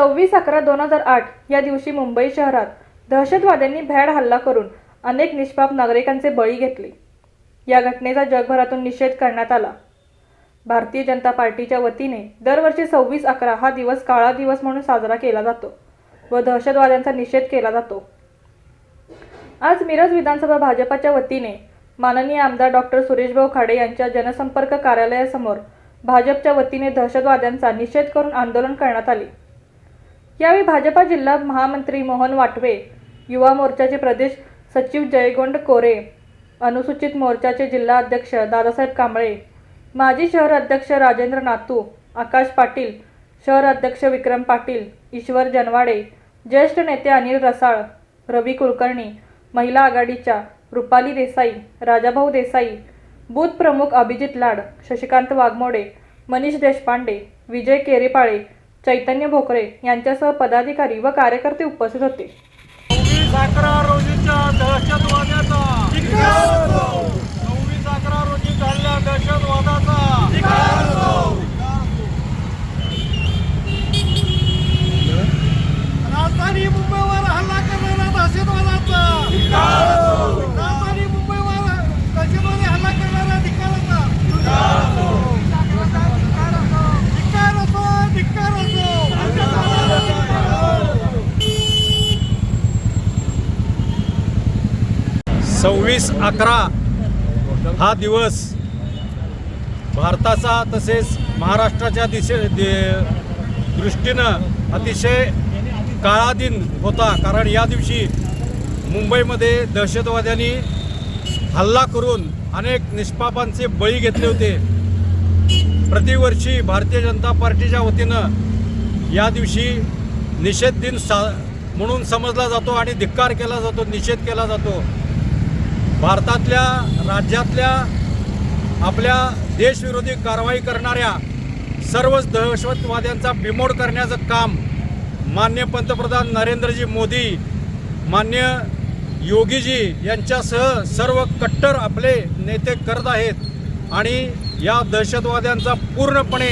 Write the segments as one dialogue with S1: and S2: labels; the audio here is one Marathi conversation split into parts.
S1: सव्वीस अकरा दोन हजार आठ या दिवशी मुंबई शहरात दहशतवाद्यांनी भ्याड हल्ला करून अनेक निष्पाप नागरिकांचे बळी घेतले. या घटनेचा जगभरातून निषेध करण्यात आला. भारतीय जनता पार्टीच्या वतीने दरवर्षी सव्वीस अकरा हा दिवस काळा दिवस म्हणून साजरा केला जातो व दहशतवाद्यांचा निषेध केला जातो. आज मिरज विधानसभा भाजपाच्या वतीने माननीय आमदार डॉक्टर सुरेशभाऊ खाडे यांच्या जनसंपर्क कार्यालयासमोर भाजपच्या वतीने दहशतवाद्यांचा निषेध करून आंदोलन करण्यात आले. यावेळी भाजपा जिल्हा महामंत्री मोहन वाटवे युवा मोर्चाचे प्रदेश सचिव जयगोंड कोरे अनुसूचित मोर्चाचे जिल्हा अध्यक्ष दादासाहेब कांबळे माजी शहर अध्यक्ष राजेंद्र नातू आकाश पाटील शहर अध्यक्ष विक्रम पाटील ईश्वर जनवाडे ज्येष्ठ नेते अनिल रसाळ रवी कुलकर्णी महिला आघाडीच्या रुपाली देसाई राजाभाऊ देसाई बूथ प्रमुख अभिजित लाड शशिकांत वाघमोडे मनीष देशपांडे विजय केरेपाळे चैतन्य भोकरे यांच्यासह पदाधिकारी व कार्यकर्ते उपस्थित होते
S2: सव्वीस अकरा रोजीच्या दहशतवाद्याचा सव्वीस अकरा रोजी झालेल्या दहशतवादाचा राजधानी मुंबईवर हल्ला करणारा दहशतवादाचा राजधानी मुंबईवर दहशतवादी हल्ला करणारा धिक्काराचा धिक्कार असो धिक्कार असो सव्वीस अकरा हा दिवस भारताचा तसेच महाराष्ट्राच्या दिशे दृष्टीनं अतिशय काळा दिन होता. कारण या दिवशी मुंबईमध्ये दहशतवाद्यांनी हल्ला करून अनेक निष्पापांचे बळी घेतले होते. प्रतिवर्षी भारतीय जनता पार्टीच्या वतीनं या दिवशी निषेध दिन सा म्हणून समजला जातो आणि धिक्कार केला जातो निषेध केला जातो. भारतातल्या राज्यातल्या आपल्या देशविरोधी कारवाई करणाऱ्या सर्वच दहशतवाद्यांचा बिमोड करण्याचं काम मान्य पंतप्रधान नरेंद्रजी मोदी मान्य योगीजी यांच्यासह सर्व कट्टर आपले नेते करत आहेत आणि या दहशतवाद्यांचा पूर्णपणे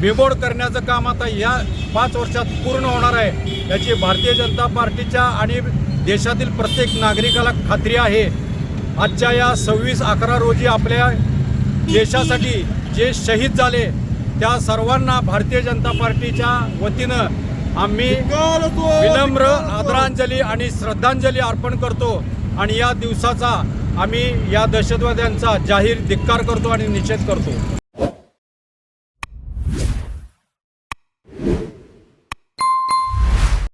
S2: बिमोड करण्याचं काम आता या पाच वर्षात पूर्ण होणार आहे. याची भारतीय जनता पार्टीच्या आणि देशातील प्रत्येक नागरिकाला खात्री आहे. आजच्या या सव्वीस अकरा रोजी आपल्या देशासाठी जे शहीद झाले त्या सर्वांना भारतीय जनता पार्टीच्या वतीनं आम्ही विनम्र आदरांजली आणि श्रद्धांजली अर्पण करतो आणि या दिवसाचा आम्ही या दहशतवाद्यांचा जाहीर धिक्कार करतो आणि निषेध करतो.